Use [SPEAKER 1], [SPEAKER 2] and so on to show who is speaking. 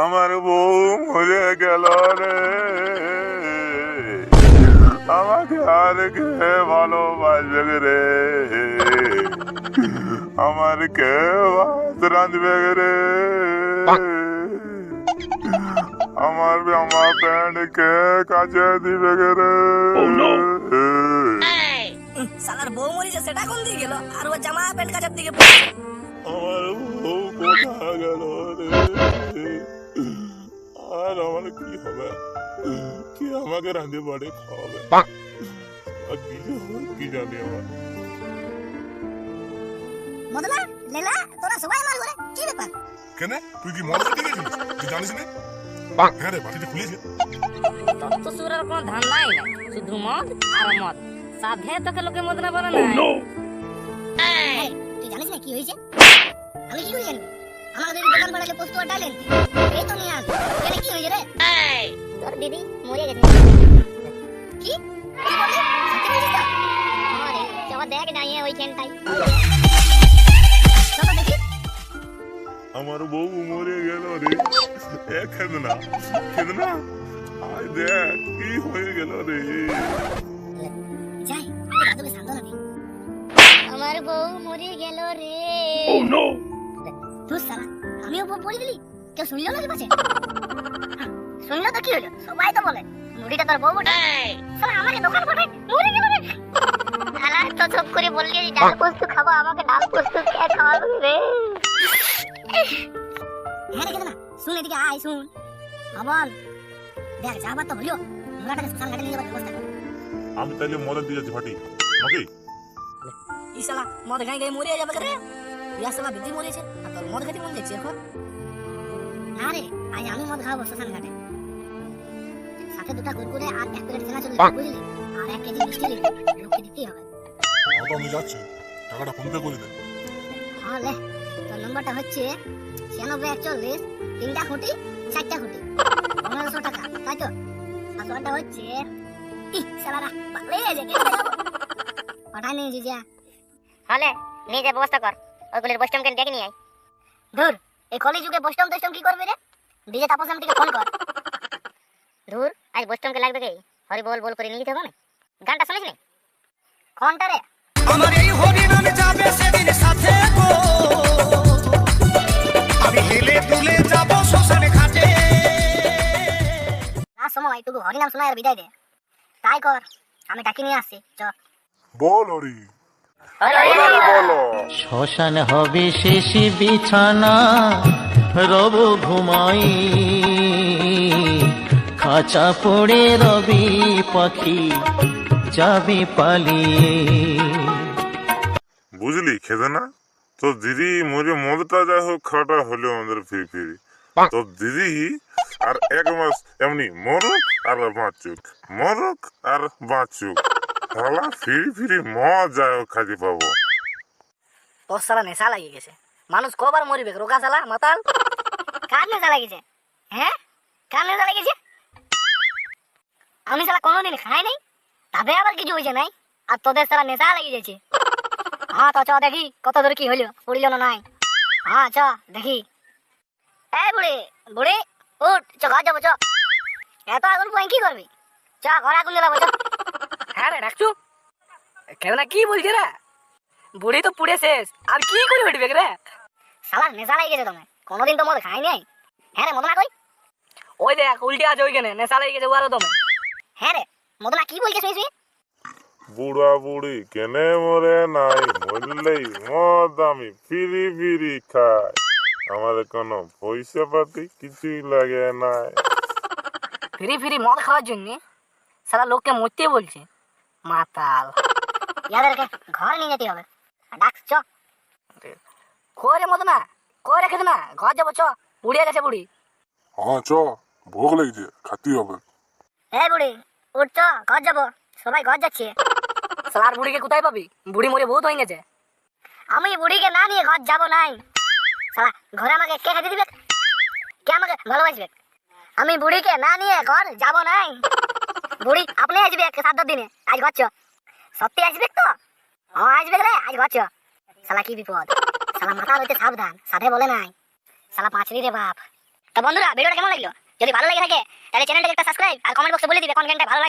[SPEAKER 1] আমার বউ মরে গেল রে। আমাকে আর কে ভালোবাসবে রে? আমার কে ভাত রাঁধবে রে? আমার জামা প্যান্ট কে কাছে দিবে রে?
[SPEAKER 2] উম, শালার বউ মরিছে সেটা কোন দিকে গেল? আর ও জামা প্যান্ট কাচার দিকে
[SPEAKER 1] আমার বউ কোথায় গেল রে? আর আমার কি হবে? কি আমাকে রাঁধে বাড়ে খাওয়াবে? আর কি যে হবে কি জানি আমার।
[SPEAKER 2] মদনা লেলা তোরা সবাই মাল করে কি ব্যাপার?
[SPEAKER 3] কেন? তুই কি মদ খেতে গেছিস তুই জানিস না? হ্যাঁ রে বাটিতে খুলেছে।
[SPEAKER 4] তত্ত্ব সুরের কোনো ধান্দাই নাই শুধু মদ আর মদ। সাধে তোকে লোকে মদ না। বলে না
[SPEAKER 2] এই, তুই জানিস না কি হয়েছে? আমি কি করে জানব আমাদের পাড়ালে পোস্ত আটালেন এই তো নিয়ে আস কেন কি হয়েছে রে?
[SPEAKER 4] তোর দিদি মরে গেছে।
[SPEAKER 2] কি?
[SPEAKER 4] আরে দেখ ওইখানটাই
[SPEAKER 2] দেখি।
[SPEAKER 1] আমার বউ মরে গেল রে। এ খেদনা খেদনা আয় দেখ কি হয়ে গেল রে।
[SPEAKER 2] যাই সান্ত্বনা
[SPEAKER 4] আমার বউ মরে গেল রে।
[SPEAKER 2] তুই সালা আমিও বউ পড়ে দিলি? কেউ শুনলো নাকি পাছে হ্যাঁ, শুনলো তো কি হলো? সবাই তো বলে। মুড়িটা তোর বউ বটে। সালা আমাকে দোকান পাঠায়। মরে গেল রে?
[SPEAKER 4] শালা তো চুপ করে বললি ডাল পোস্ত খাব আমাকে ডাল পোস্ত কে খাওয়াবে রে।
[SPEAKER 2] হ্যাঁ রে না শুন এদিকে আয় শুন। আবার দেখ যাবার তো হলো। মুড়াটাকে শ্মশান ঘাটে নিয়ে যাবার ব্যবস্থা
[SPEAKER 1] আমি তাইলে মদন দিয়ে যাচ্ছি ফাটি নাকি?
[SPEAKER 2] ইসালা মদ গাই গাই মরে যাবে রে? ইয়া সালা দিদি মরেছে আর তোর মদ খাইতে মন যাচ্ছে এখন? না রে আজ আমি মদ খাব শ্মশান ঘাটে। সাথে দুটা কুরকুরে আর এক প্লেট ছেনা চলে বুঝলি? আর এক কেজি মিষ্টি নিবি লোককে দিতেই হবে।
[SPEAKER 3] তো আমি যাচ্ছি টাকাটা ফোন পে করে দে।
[SPEAKER 2] হ্যাঁ লে তোর নম্বরটা হচ্ছে ছিয়ানব্বই একচল্লিশ তিনটা খুঁটি চারটা খুঁটি। পনেরোশো টাকা তাই তো? পাসওয়ার্ডটা হচ্ছে গেছে। পাঠাই নিয়ে জিজা
[SPEAKER 4] হলে নিজে ব্যবস্থা কর। ওইগুলির বৈষ্ণবকে ডেকে নিয়ে আয়?
[SPEAKER 2] ধুর এই কলি যুগে বৈষ্ণব টেস্টম কি করবি রে? ডিজে তাপস থেকে ফোন কর।
[SPEAKER 4] ধুর আজ বৈষ্ণবকে লাগবে কি? হরি বল বল করে নিয়ে যেতে হবে না? গানটা শুনিস নি?
[SPEAKER 2] কোনটা রে?
[SPEAKER 5] আমার এই হরিনাম যাবে সেদিন সাথে গো। আমি হেলে দুলে যাব শ্মশানে ঘাটে।
[SPEAKER 2] না সময় টুকু হরিনাম শোনায় আর বিদায় দে। তাই কর আমি ডাকি নিয়ে আসছি চ।
[SPEAKER 1] বল হরি। বলো
[SPEAKER 6] শ্মশান হবে শেষ বিছানা রব ঘুমাই। খাঁচা পড়ে রবি পাখি যাবে পালিয়ে।
[SPEAKER 1] বুঝলি খেদে না তোর দিদি মরে মদটা যাই হোক খাটা হলো আমাদের ফিরি ফিরি। তো দিদি আর এক মাস এমনি মরুক আর বাঁচুক মরুক আর বাঁচুক। শালা ফিরি ফিরি হোক খাতে পাবো
[SPEAKER 2] তোর সালা নেশা লাগিয়ে গেছে। মানুষ কবার মরিবে, রোগা সালা, মাতাল। কার নেশা লাগিয়েছে? হ্যাঁ? কার নেশা লাগিয়েছে? আমি সালা কোনোদিন খাই নাই তবে আবার কিছু হয়েছে নাই, আর তোদের সালা নেশা লাগিয়ে গেছে। হ্যাঁ তো চ, দেখি কত দূর কি হইল, পড়িল না নাই। হ্যাঁ চ, দেখি। এই বুড়ি বুড়ি, উঠ, চ, ঘর যাব, চ। এত আগুন পাই কি করবি? চ, ঘর আগুন জ্বালাবো, চ।
[SPEAKER 7] হ্যাঁ রে রাখছু কেন কি বলছে রে? বুড়ি তো পুড়ে শেষ। আর কি করে উঠবে রে?
[SPEAKER 2] নেশা লাগিয়ে গেছে তুমি কোনোদিন তো মদ খাই নাই। হ্যাঁ রে মদনা কই?
[SPEAKER 7] ওই দেখ উল্টে আছে ওইখানে নেশা লেগে গেছে ওয়ারও
[SPEAKER 2] হ্যাঁ রে মদনা কি বলছিস শুনি শুনি।
[SPEAKER 1] বুড়া বুড়ি কেনে মরে নাই মরলেই মদ আমি ফিরি ফিরি খাই। আমার কোনো পয়সা পাতি কিছুই লাগে নাই।
[SPEAKER 7] ফিরি ফিরি মদ খাওয়ার জন্য? সারা লোককে মরতে বলছে। মাতাল।
[SPEAKER 2] ইয়াদেরকে ঘর নিয়ে যেতে হবে। ডাক চ।
[SPEAKER 7] করে মতো না করে খেতে না ঘর যাব চ। উড়িয়ে গেছে বুড়ি।
[SPEAKER 3] হ্যাঁ চ। ভোগ লেগেছে খাতেই হবে।
[SPEAKER 2] এই বুড়ি উঠ চ ঘর যাব। সবাই ঘর যাচ্ছে।
[SPEAKER 7] সালার বুড়িকে কোথায় পাবি? বুড়ি মরে বহুত হয়ে গেছে।
[SPEAKER 2] আমি বুড়িকে না নিয়ে ঘর যাব নাই। সালা ঘরে আমাকে কে খেতে দিবে? কে আমাকে ভালোবাসবে? আমি বুড়িকে না নিয়ে ঘর যাব নাই। বুড়ি আপনি আসবে সাত দিনে। আজ ঘর চ সত্যি আসবে তো? হ্যাঁ আসবে রে, আজ ঘর সালা কি বিপদ? শালা, মাথা হইতে সাবধান সাথে বলে নাই। শালা পাঁচরি রে বাপ। তো বন্ধুরা, ভিডিওটা কেমন লাগল? যদি ভালো লাগে থাকে, তাহলে চ্যানেলটাকে একটা সাবস্ক্রাইব আর কমেন্ট বক্সে বলে দিবে, কোন গানটা ভালো